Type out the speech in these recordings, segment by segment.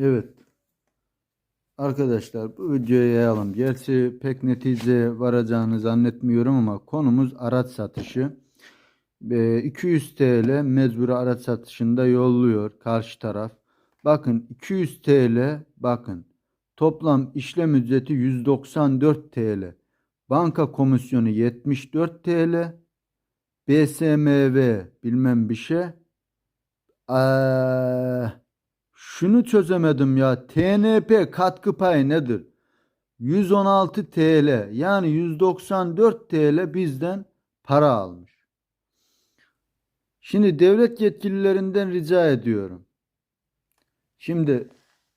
Evet. Arkadaşlar bu videoyu yayalım. Gerçi pek netice varacağını zannetmiyorum ama konumuz araç satışı. Ee, 200 TL mecburi araç satışında yolluyor karşı taraf. Bakın 200 TL bakın toplam işlem ücreti 194 TL. Banka komisyonu 74 TL. BSMV bilmem bir şey. Eee, şunu çözemedim ya. TNP katkı payı nedir? 116 TL yani 194 TL bizden para almış. Şimdi devlet yetkililerinden rica ediyorum. Şimdi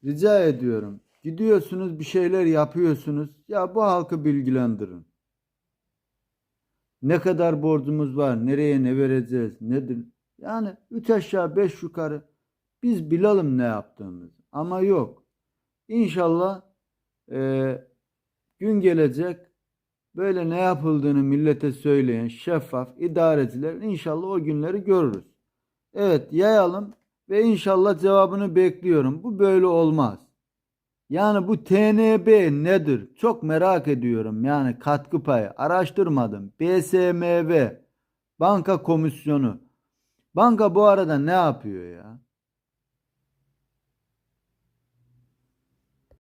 rica ediyorum. Gidiyorsunuz bir şeyler yapıyorsunuz. Ya bu halkı bilgilendirin. Ne kadar borcumuz var? Nereye ne vereceğiz? Nedir? Yani üç aşağı beş yukarı biz bilelim ne yaptığımızı. Ama yok. İnşallah eee, gün gelecek böyle ne yapıldığını millete söyleyen şeffaf idareciler inşallah o günleri görürüz. Evet yayalım ve inşallah cevabını bekliyorum. Bu böyle olmaz. Yani bu TNB nedir? Çok merak ediyorum. Yani katkı payı. Araştırmadım. BSMV. Banka komisyonu. Banka bu arada ne yapıyor ya?